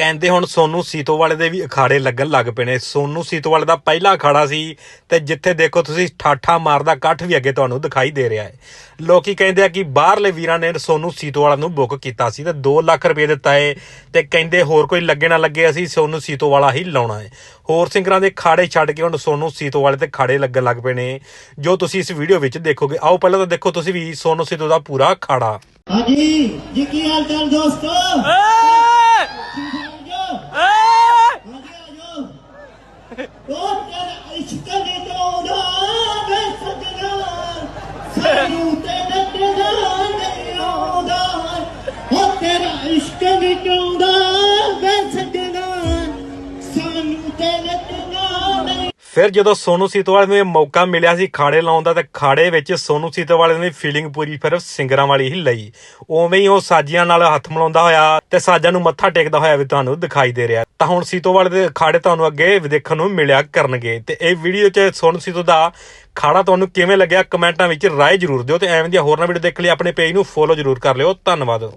ਕਹਿੰਦੇ ਹੁਣ ਸੋਨੂ ਸੀਤੋਵਾਲੇ ਦੇ ਵੀ ਅਖਾੜੇ ਲੱਗਣ ਲੱਗ ਪਏ ਨੇ। ਸੋਨੂ ਸੀਤੋਵਾਲੇ ਦਾ ਪਹਿਲਾ ਅਖਾੜਾ ਸੀ ਤੇ ਜਿੱਥੇ ਦੇਖੋ ਤੁਸੀਂ ਠਾਠਾ ਮਾਰਦਾ ਇਕੱਠ ਵੀ ਅੱਗੇ ਤੁਹਾਨੂੰ ਦਿਖਾਈ ਦੇ ਰਿਹਾ ਹੈ। ਲੋਕੀ ਕਹਿੰਦੇ ਆ ਕਿ ਬਾਹਰਲੇ ਵੀਰਾਂ ਨੇ ਸੋਨੂ ਸੀਤੋਵਾਲਾ ਨੂੰ ਬੁੱਕ ਕੀਤਾ ਸੀ ਤੇ 2 ਲੱਖ ਰੁਪਏ ਦਿੱਤਾ ਏ ਤੇ ਕਹਿੰਦੇ ਹੋਰ ਕੋਈ ਲੱਗੇ ਨਾ ਲੱਗੇ ਅਸੀਂ ਸੋਨੂ ਸੀਤੋਵਾਲਾ ਹੀ ਲਾਉਣਾ ਹੈ। ਹੋਰ ਸਿੰਗਰਾਂ ਦੇ ਖਾੜੇ ਛੱਡ ਕੇ ਹੁਣ ਸੋਨੂ ਸੀਤੋਵਾਲੇ ਤੇ ਖਾੜੇ ਲੱਗਣ ਲੱਗ ਪਏ ਨੇ। ਜੋ ਤੁਸੀਂ ਇਸ ਵੀਡੀਓ ਵਿੱਚ ਦੇਖੋਗੇ ਆਓ ਪਹਿਲਾਂ ਤਾਂ ਦੇਖੋ ਤੁਸੀਂ ਵੀ ਸੋਨੂ ਸੀਤੋ ਦਾ ਪੂਰਾ ਖਾੜਾ ਹਾਂਜੀ ਜੀ ਕੀ ਹਾਲ ਚਾਲ ਦੋਸਤੋ ਉਹ ਇਸ਼ਕ ਨੇ ਤੋੜਾ ਵੇ ਸਜਣਾ ਸਾਨੂੰ ਤੇ ਫਿਰ ਜਦੋਂ ਸੋਨੂ ਸੀਤੋਵਾਲੇ ਨੂੰ ਇਹ ਮੌਕਾ ਮਿਲਿਆ ਸੀ ਖਾੜੇ ਲਾਉਣ ਦਾ, ਤੇ ਖਾੜੇ ਵਿੱਚ ਸੋਨੂ ਸੀਤੋਵਾਲੇ ਨੇ ਫੀਲਿੰਗ ਪੂਰੀ ਫਿਰ ਸਿੰਗਰਾਂ ਵਾਲੀ ਹੀ ਲਈ। ਉਵੇਂ ਹੀ ਉਹ ਸਾਜੀਆਂ ਨਾਲ ਹੱਥ ਮਿਲਾਉਂਦਾ ਹੋਇਆ ਤੇ ਸਾਜਾਂ ਨੂੰ ਮੱਥਾ ਟੇਕਦਾ ਹੋਇਆ ਵੀ ਤੁਹਾਨੂੰ ਦਿਖਾਈ ਦੇ ਰਿਹਾ। ਤਾਂ ਹੁਣ ਸੀਤੋਵਾਲੇ ਦੇ ਖਾੜੇ ਤੁਹਾਨੂੰ ਅੱਗੇ ਦੇਖਣ ਨੂੰ ਮਿਲਿਆ ਕਰਨਗੇ। ਤੇ ਇਹ ਵੀਡੀਓ 'ਚ ਸੋਨੂ ਸੀਤੋ ਦਾ ਖਾੜਾ ਤੁਹਾਨੂੰ ਕਿਵੇਂ ਲੱਗਿਆ? ਕਮੈਂਟਾਂ ਵਿੱਚ ਰਾਏ ਜ਼ਰੂਰ ਦਿਓ ਤੇ ਐਵੇਂ ਦੀਆਂ ਹੋਰ ਨਾ ਵੀਡੀਓ ਦੇਖਣ ਲਈ ਆਪਣੇ ਪੇਜ ਨੂੰ ਫੋਲੋ ਜ਼ਰੂਰ ਕਰ ਲਿਓ। ਧੰਨਵਾਦ।